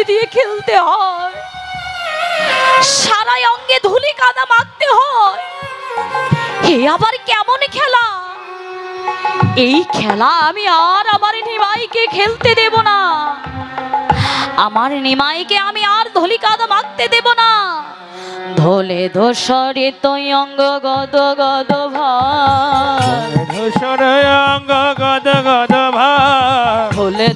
গড়াগড়ি দিয়ে খেলতে হয়। সারাই অঙ্গে ধুলি কাদা মাখতে হয়। এ আবার কেমন খেলা? এই খেলা আমি আর আমার নিমাইকে খেলতে দেব না। আমার নিমাইকে আমি আর ধলি কাদা মাখতে দেব না। ধলে দোসরে তৈ অঙ্গ গদ গদ ভাই ধূসর অঙ্গ গদ গদ ধলে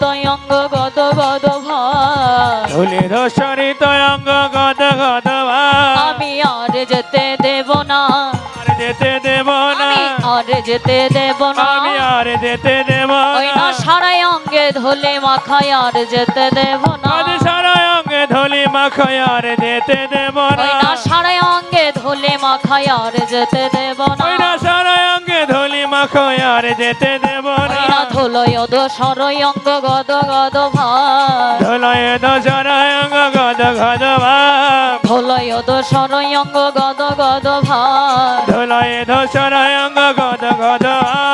তয়ঙ্গ অঙ্গ গদ গদ ভাই ধুলি ধূসরিত অঙ্গ গদ গদ ভাই আমি আর যেতে দেব না। আর যেতে দেব না। আর যেতে দেব না। আমি আর যেতে দেব না। ওই না সারা অঙ্গে ধলে মাখায় আর যেতে দেব না। আর সারা অঙ্গে ধুলি মাখায় আর যেতে দেব না। সারাই অঙ্গে ধলে মাখায় আর যেতে দেব না। সারা অঙ্গে ধুলি মাখায় আর যেতে দেব না। ধুলোয় দো অঙ্গ গদ গদ ভাই ধুলয় দশরা অঙ্গ গদ গদ ভাই ধুলোয় দো সরই অঙ্গ গদ গদ ভাই ধুলয় দশরা অঙ্গ গদ গদ ভাই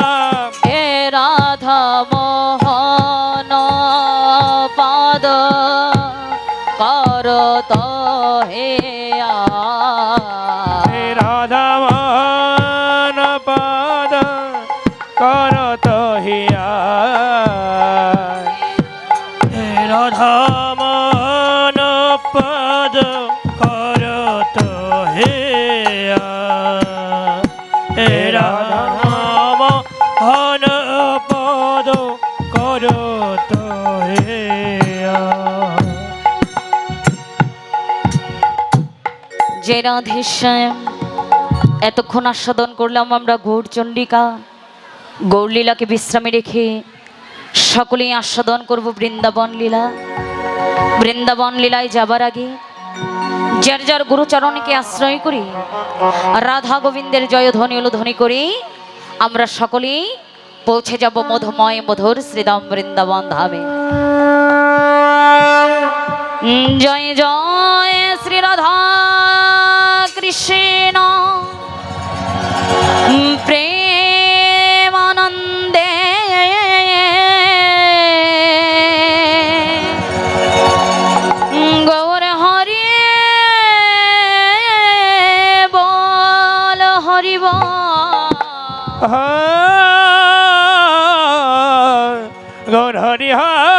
কর রাধেশ্যাম এতক্ষণ আস্বাদন করলাম আমরা গৌরচণ্ডিকা গৌরলীলাকে বিশ্রামে রেখে সকলেই আস্বাদন করব বৃন্দাবন লীলা। বৃন্দাবন লীলায় যাবার আগে যার যার গুরুচরণকে আশ্রয় করি, রাধা গোবিন্দের জয়ধ্বনি উলধ্বনি করে, আমরা সকলেই পৌঁছে যাব মধুময় মধুর শ্রীদাম বৃন্দাবন ধামে। জয় জয় শ্রী রাধা কৃষ্ণ প্রেমানন্দে। গৌর হরি বল। হরি গৌর হরি হরি।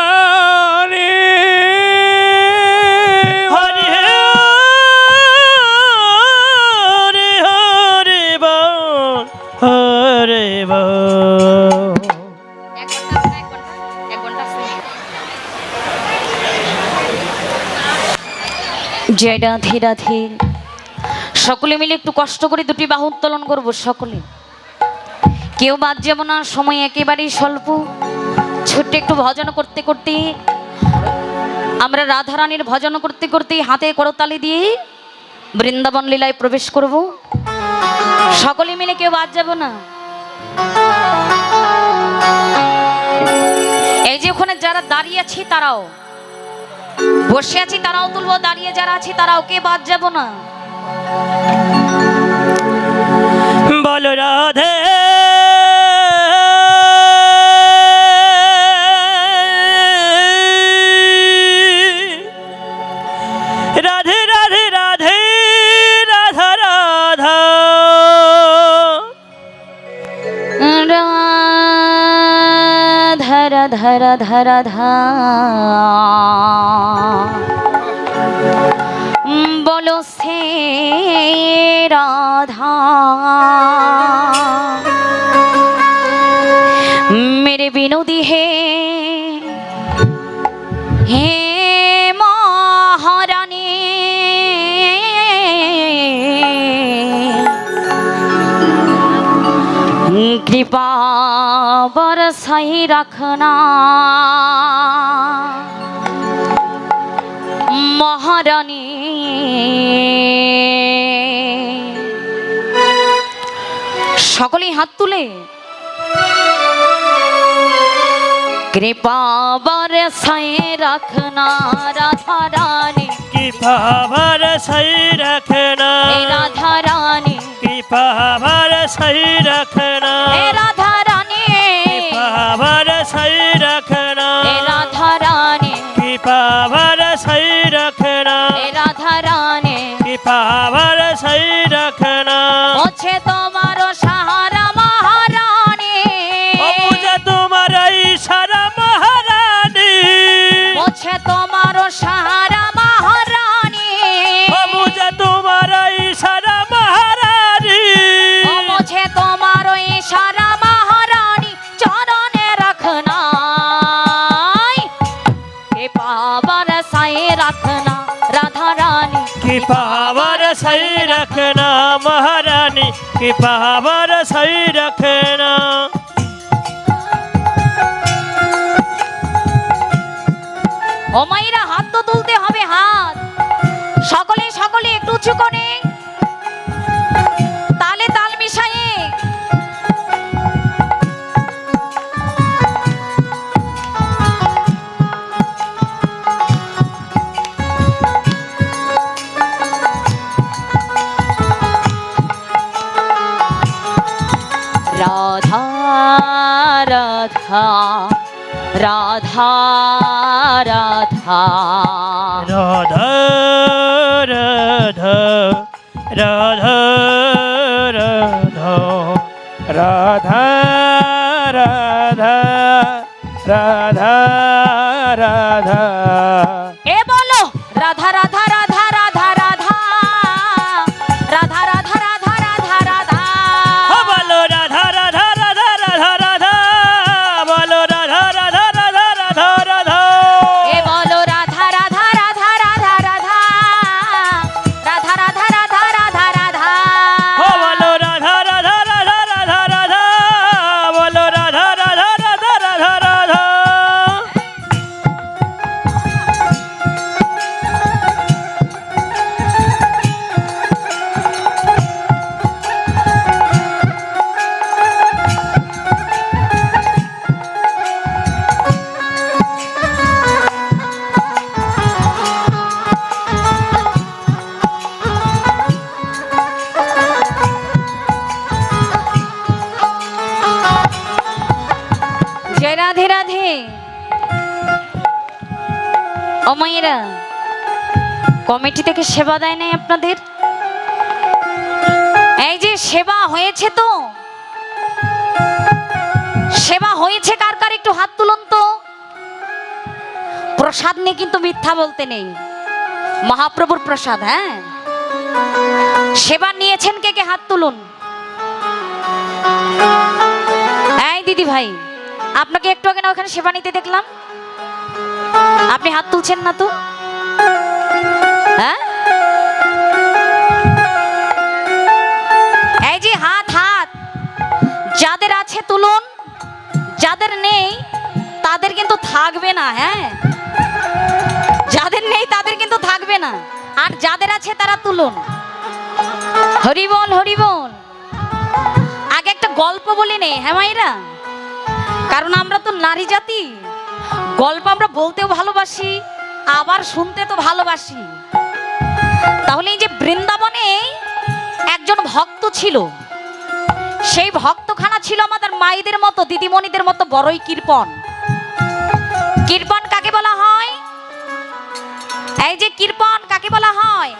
জয় রাধে রাধে। সকলে মিলে একটু কষ্ট করে দুটি বাহু উত্তোলন করব, সকলে। কেউ বাদ যাব না, সময় একেবারেই স্বল্প। ছোট্ট একটু ভজন করতে করতে, আমরা রাধারানীর ভজন করতে করতে হাতে করতালি দিয়ে বৃন্দাবন লীলায় প্রবেশ করব। সকলে মিলে কেউ বাদ যাব না। এই যে ওখানে যারা দাঁড়িয়ে আছি তারাও। বসে আছি তারাও তুলবো দাঁড়িয়ে যারা আছি তারাও কে বাদ যাব না? বলো রাধে ধর ধর ধর ধা। বলো সে রাধা। মেরে বিনোদী হে হে মহারানী। কৃপা বরসাই রাখনা। মহারানী সকলেই হাত তুলে। কৃপা বরসাই রাখনা রাধা রানী। কৃপা ভর সই রখনা। রাধা রানী। কৃপা ভর সই রখনা। রাধা पावर सही रखना राधा रानी की पावर सही रखना राधा रानी की पावर सही की पावर सही रखना ও মাইরা হাত তো তুলতে হবে হাত সকলে রাধা রাধা রাধা। রাধা রাধা রাধা রাধা। রাধা রাধা রাধা রাধা। এ বলো রাধা রাধা মায়েরা। কমিটি থেকে সেবা দেয় নাই আপনাদের? এই যে সেবা হয়েছে তো। সেবা হয়েছে কার কার? একটু হাত তুলুন তো। প্রসাদ নিয়ে কিন্তু মিথ্যা বলতে নেই। মহাপ্রভুর প্রসাদ হ্যাঁ? সেবা নিয়েছেন কে কে? হাত তুলুন। এই দিদি ভাই আপনাকে একটু আগে না ওখানে সেবা নিতে দেখলাম? আপনি হাত তুলছেন না তো? হ্যাঁ? এই যে হাত হাত। যাদের আছে তুলুন, যাদের নেই, তাদের কিন্তু থাকবে না হ্যাঁ? যাদের নেই, তাদের কিন্তু থাকবে না। আর যাদের আছে, তারা তুলুন। হরি বল হরি বল আগে একটা গল্প বলি নে হ্যাঁ মাইরা? কারণ আমরা তো নারী জাতি। গল্প আমরা বলতেও ভালোবাসি, আবার শুনতে তো ভালোবাসি। তাহলে এই যে বৃন্দাবনে একজন ভক্ত ছিল, সেই ভক্তখানা ছিল আমাদের মায়েদের মতো, দিদিমণিদের মতো বড়ই কৃপন কৃপন কাকে বলা হয়? এই যে কৃপন কাকে বলা হয়?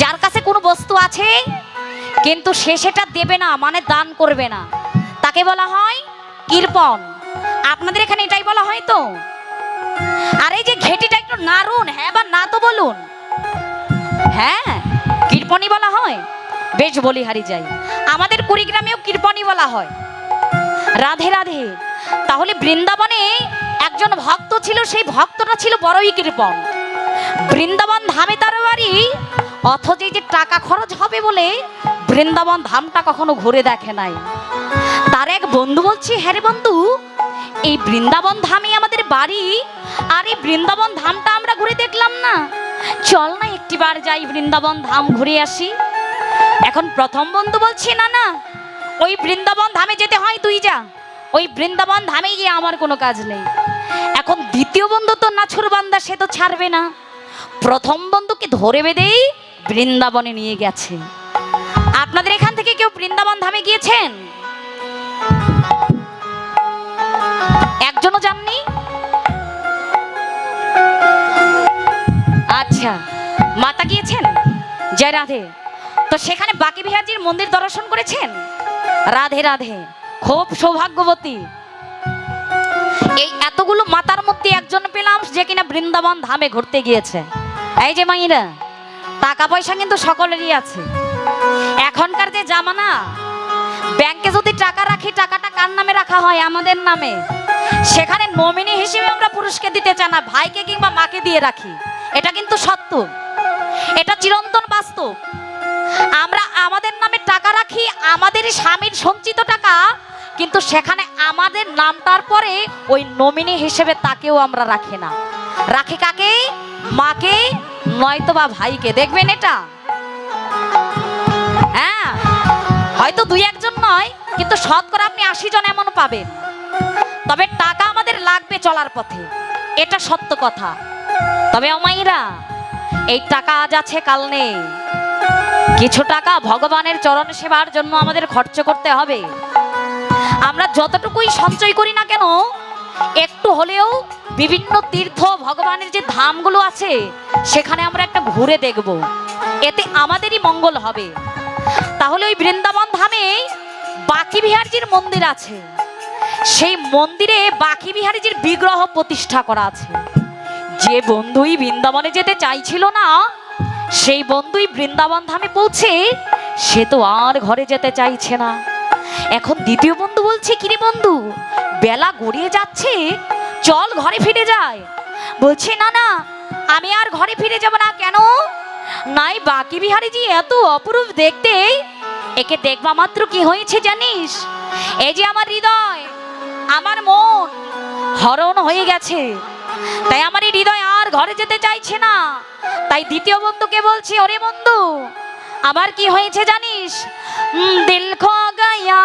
যার কাছে কোনো বস্তু আছে, কিন্তু সে সেটা দেবে না মানে দান করবে না। তাকে বলা হয় কৃপন আপনাদের এখানে এটাই বলা হয় তো? আর এই যে ঘেটিটা একটু নাড়ুন হ্যাঁ বা না তো বলুন। হ্যাঁ কৃপণই বলা হয়? বেশ বলি হারি যাই। আমাদের কুড়িগ্রামেও কৃপণই বলা হয়। রাধে রাধে। তাহলে বৃন্দাবনে একজন ভক্ত ছিল, সেই ভক্তটা ছিল বড়ই কৃপণ বৃন্দাবন ধামে তার বাড়ি অথচ এই যে টাকা খরচ হবে বলে বৃন্দাবন ধামটা কখনো ঘুরে দেখে নাই। তার এক বন্ধু বলছি হ্যাঁ রে বন্ধু, এই বৃন্দাবন ধামে আমাদের বাড়ি, আর এই বৃন্দাবন ধামটা আমরা ঘুরে দেখলাম না। চল না একটিবার যাই বৃন্দাবন ধাম ঘুরে আসি। এখন প্রথম বন্ধু বলছি, না না, ওই বৃন্দাবন ধামে যেতে হয় তুই যা। ওই বৃন্দাবন ধামে গিয়ে আমার কোনো কাজ নেই। এখন দ্বিতীয় বন্ধু তো নাছুর বান্দা, সে তো ছাড়বে না। প্রথম বন্ধুকে ধরে বেঁধেই বৃন্দাবনে নিয়ে গেছে। আপনাদের এখান থেকে কেউ বৃন্দাবন ধামে গিয়েছেন? আচ্ছা মাতা গিয়েছেন? জয় রাধে। তো সেখানে বাকি বিহারজির মন্দির দর্শন করেছেন? রাধে রাধে। খুব সৌভাগ্যবতী। এই এতগুলো মাতার মধ্যে একজন পেলাম যে কিনা বৃন্দাবন ধামে ঘুরতে গিয়েছে। এই যে মাইরা টাকা পয়সা কিন্তু সকলেরই আছে। এখনকার যে জামানা, ব্যাংকে যদি টাকা রাখি, টাকাটা কার নামে রাখা হয়? আমাদের নামে। সেখানে নমিনি হিসেবে আমরা পুরুষকে দিতে চাই না, ভাইকে কিংবা মাকে দিয়ে রাখি। এটা কিন্তু সত্য। এটা চিরন্তন বাস্তব। আমরা আমাদের নামে টাকা রাখি, আমাদের স্বামীর সঞ্চিত টাকা, কিন্তু সেখানে আমাদের নামটার পরে ওই নমিনি হিসেবে তাকেও আমরা রাখি না। রাখি কাকে? মাকে, নয়তো বা ভাইকে। দেখবেন এটা? হ্যাঁ হয়তো দুই একজন নয়, কিন্তু শতকরা আপনি আশি জন এমন পাবেন। তবে টাকা আমাদের লাগবে চলার পথে। এটা সত্য কথা। তবে অমাইরা, এই টাকা আজ আছে, কাল নেই। কিছু টাকা ভগবানের চরণ সেবার জন্য আমাদের খরচ করতে হবে। আমরা যতটুকুই সঞ্চয় করি না কেন, একটু হলেও বিভিন্ন তীর্থ ভগবানের যে ধামগুলো আছে, সেখানে আমরা একটা ঘুরে দেখব। এতে আমাদেরই মঙ্গল হবে। তাহলে ওই বৃন্দাবন ধামে বাকি বিহারজির মন্দির আছে। সেই মন্দিরে বাকি বিহারীজির বিগ্রহ প্রতিষ্ঠা করা আছে। যে বন্ধুই বৃন্দাবনে যেতে চাইছিল না, সেই বন্ধুই বৃন্দাবন ধামে পৌঁছে সে তো আর ঘরে যেতে চাইছে না। এখন দ্বিতীয় বন্ধু বলছে, কিরে বন্ধু, বেলা গড়িয়ে যাচ্ছে, চল ঘরে ফিরে যায় বলছে, না না, আমি আর ঘরে ফিরে যাব না, কেন? নাই বাকি বিহারীজি এত অপরূপ দেখতে, একে দেখবা মাত্র কি হয়েছে জানিস? এই যে আমার হৃদয়, আমার মন হরণ হয়ে গেছে। তাই আমার এই হৃদয় আর ঘরে যেতে চাইছে না। তাই দ্বিতীয় বন্ধুকে বলছি, ওরে বন্ধু, আবার কি হয়েছে জানিস? দিল খো গয়া।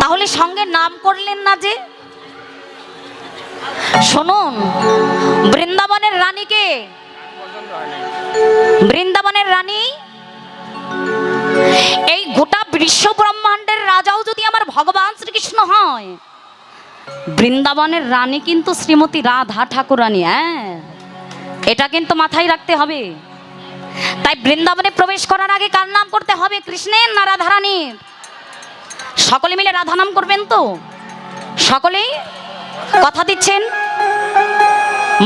তাহলে সঙ্গে নাম করলেন না যে? শুনুন বৃন্দাবনের রানীকে বৃন্দাবনের রানী? এই গোটা বিশ্ব ব্রহ্মাণ্ডের রাজাও যদি আমার ভগবান শ্রীকৃষ্ণ হয় বৃন্দাবনের রানী কিন্তু শ্রীমতী রাধা ঠাকুরানী হ্যাঁ? এটা কিন্তু মাথায় রাখতে হবে। তাই বৃন্দাবনে প্রবেশ করার আগে কার নাম করতে হবে? কৃষ্ণের না রাধারানীর? সকলে মিলে রাধা নাম করবেন তো? সকলেই কথা দিচ্ছেন?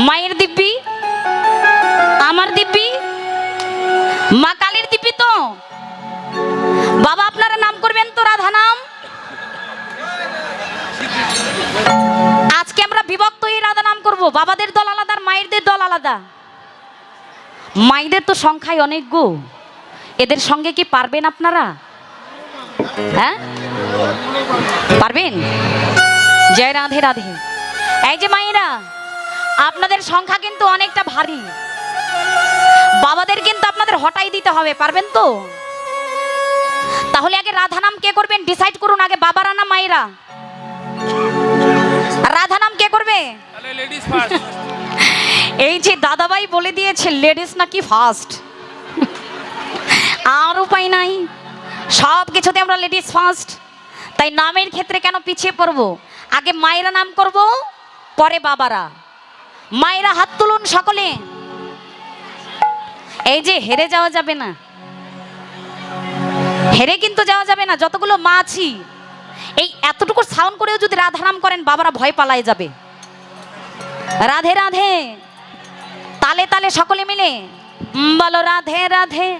মায়ের দিব্যি? আমার দিব্যি? মা কালীর দিব্যি তো? বাবা আপনারা নাম করবেন তো রাধা নাম? আজকে আমরা বিভক্ত হয়ে রাধা নাম করব। বাবাদের দল আলাদা আর মায়েরদের দল আলাদা। মায়েদের তো সংখ্যায় অনেক গো। এদের সঙ্গে কি পারবেন আপনারা? হ্যাঁ? পারবেন? জয় রাধে রাধে। এই যে মায়েরা, আপনাদের সংখ্যা কিন্তু অনেকটা ভারী। বাবাদের কিন্তু আপনাদের হটাই দিতে হবে, পারবেন তো? তাহলে আগে রাধা নাম কে করবেন? ডিসাইড করুন আগে বাবারা না মায়েরা। রাধা নাম কে করবে? লেডিস ফার্স্ট এই যে দাদাভাই বলে দিয়েছে লেডিস নাকি ফার্স্ট আর উপায় নাই। সব কিছুতে আমরা লেডিস ফার্স্ট তাই নামের ক্ষেত্রে কেন পিছিয়ে পড়ব? আগে মায়েরা নাম করব, পরে বাবারা। মায়েরা হাত তুলুন সকলে। এই যে হেরে যাওয়া যাবে না। হেরে কিন্তু যাওয়া যাবে না, যতগুলো মা আছি। এই এতটুকু সাউন্ড করেও যদি রাধা নাম করেন, বাবারা ভয় পালায় যাবে। রাধে রাধে। তালে তালে সকলে মিলে। বলো, রাধে রাধে।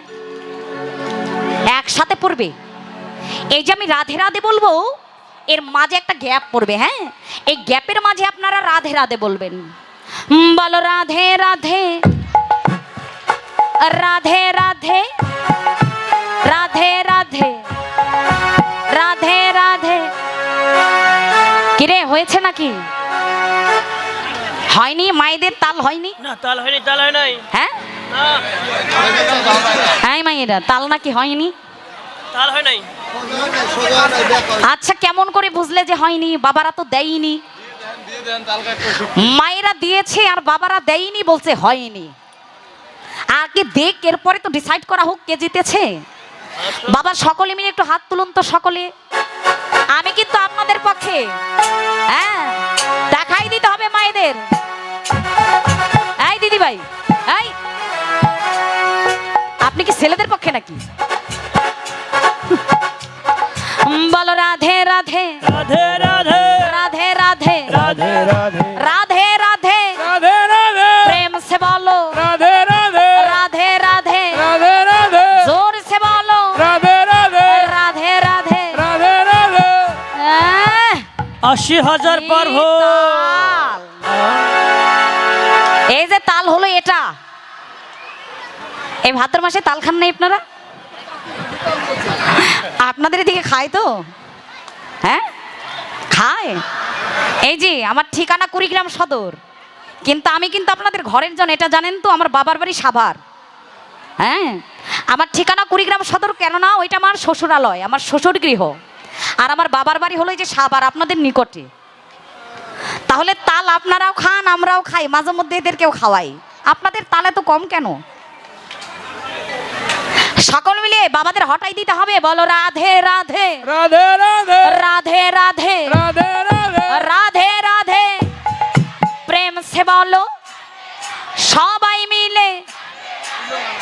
একসাথে পড়বে। এই যে আমি রাধে রাধে বলব, এর মাঝে একটা গ্যাপ পড়বে হ্যাঁ? এই গ্যাপের মাঝে আপনারা রাধে রাধে বলবেন। বলো, রাধে রাধে। রাধে রাধে। রাধে রাধে। রাধে রাধে। কিরে হয়েছে নাকি? হয়নি মায়েদের তাল হয়নি? না তাল হয়নি তাল হয় নাই। হ্যাঁ? হ্যাঁ মায়েরা তাল নাকি হয়নি? তাল হয় নাই। আচ্ছা কেমন করে বুঝলে যে হয়নি? বাবারা তো দেয়নি। মায়েরা দিয়েছে আর বাবারা দেয়নি বলছে হয়নি। আগে দেখ এরপরে তো ডিসাইড করা হোক কে জিতেছে। বাবা সকলে মিলে একটু হাত তুলুন তো সকলে। আমি কিন্তু আপনাদের পক্ষে। হ্যাঁ দেখাই দিতে হবে মায়েদের। এই দিদি ভাই এই। আপনি কি ছেলেদের পক্ষে নাকি? বলো রাধে। রাধে রাধে। রাধে রাধে। রাধে রাধে। রাধে আশি হাজার তাল। এই যে তাল হলো এটা। এই ভাদ্র মাসে তাল খান নাই আপনারা? আপনাদের এদিকে খায় তো? হ্যাঁ? খায়? এই যে আমার ঠিকানা কুড়িগ্রাম সদর। কিন্তু আমি কিন্তু আপনাদের ঘরের জন এটা জানেন তো আমার বাবার বাড়ি সাভার। হ্যাঁ? আমার ঠিকানা কুড়িগ্রাম সদর কেননা ওইটা আমার শ্বশুরালয় আমার শ্বশুর গৃহ আর আমার বাবার বাড়ি হলো এই যে সাভার আপনাদের নিকটে। তাহলে তাল আপনারাও খান আমরাও খাই মাঝে মধ্যে এদেরকেও খাওয়াই। আপনাদের তালে তো কম কেন? সকল মিলে বাবাদের হটাই দিতে হবে বলো রাধে রাধে। রাধে রাধে। রাধে রাধে। রাধে রাধে। রাধে রাধে। প্রেম সে বলো সবাই মিলে।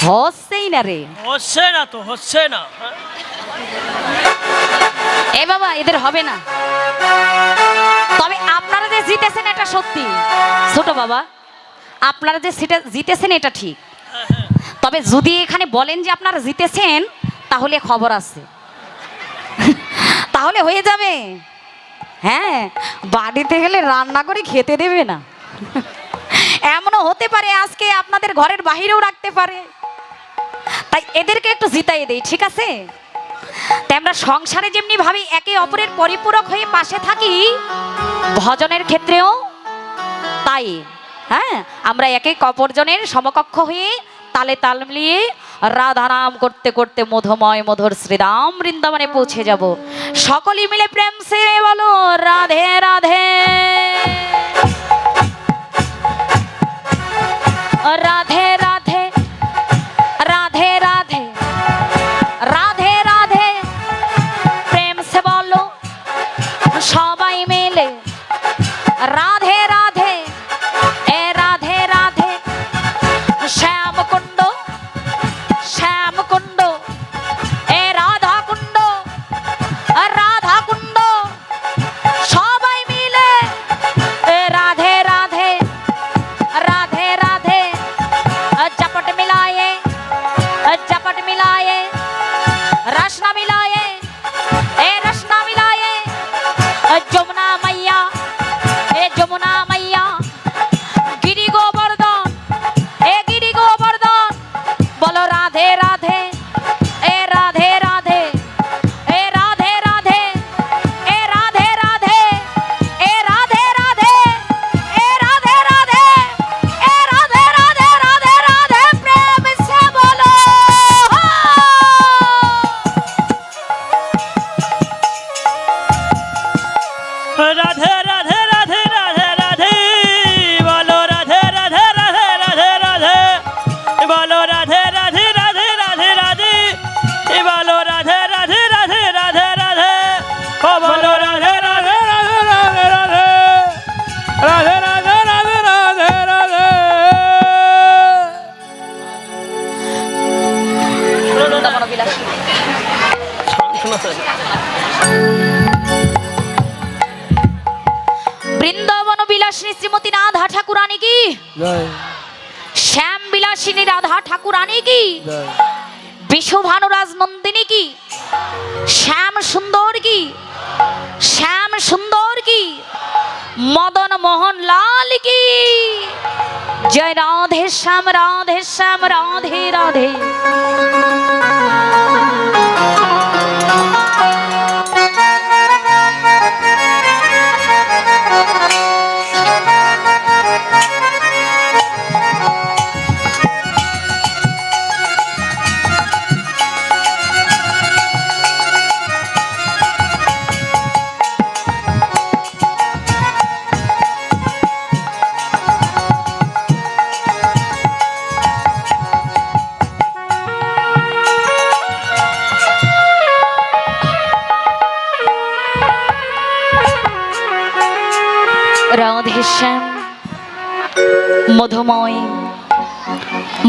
হচ্ছেই না রে। হচ্ছে না তো হচ্ছে না। এ বাবা, এদের হবে না। তবে আপনারা যে জিতেছেন এটা সত্যি। ছোট বাবা, আপনারা যে সিটে জিতেছেন এটা ঠিক। তবে যদি এখানে বলেন যে আপনারা জিতেছেন, তাহলে খবর আছে। তাহলে হয়ে যাবে। হ্যাঁ বাড়িতে গেলে রান্না করে খেতে দেবে না। এমনও হতে পারে আজকে আপনাদের ঘরের বাহিরেও রাখতে পারে। তাই এদেরকে একটু জিতাই দেই, ঠিক আছে? তাই আমরা সংসারে যেমনি ভাবি, একে অপরের পরিপূরক হয়ে পাশে থাকি, ভজনের ক্ষেত্রেও তাই। হ্যাঁ? আমরা একে অপরজনের সমকক্ষ হয়ে তালে তাল মিলিয়ে রাধারাম করতে করতে মধুময় মধুর শ্রীরাম বৃন্দাবনে পৌঁছে যাব। সকলে মিলে প্রেম সে বলো রাধে রাধে রাধে। রাধে সবাই মিলে রাধে বৃন্দাবন বিলাসিনী শ্রীমতী রাধা ঠাকুরানী কি? শ্যাম বিলাসিনী রাধা ঠাকুরানী কি? বিশ্বভানুরাজ নন্দিনী কি? শ্যাম সুন্দর কি? শ্যাম সুন্দর কি? মদন মোহন লাল কি? জয় রাধে শ্যাম রাধে শ্যাম রাধে রাধে।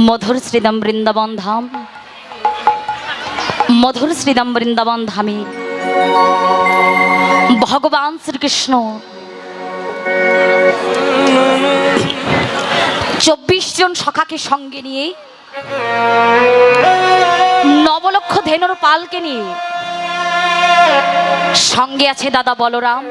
মধুর শ্রীদাম বৃন্দাবন ধাম মধুর শ্রীদাম বৃন্দাবন ধামে ভগবান শ্রীকৃষ্ণ চব্বিশ জন সখাকে সঙ্গে নিয়ে নবলক্ষ ধেনুর পালকে নিয়ে সঙ্গে আছে দাদা বলরাম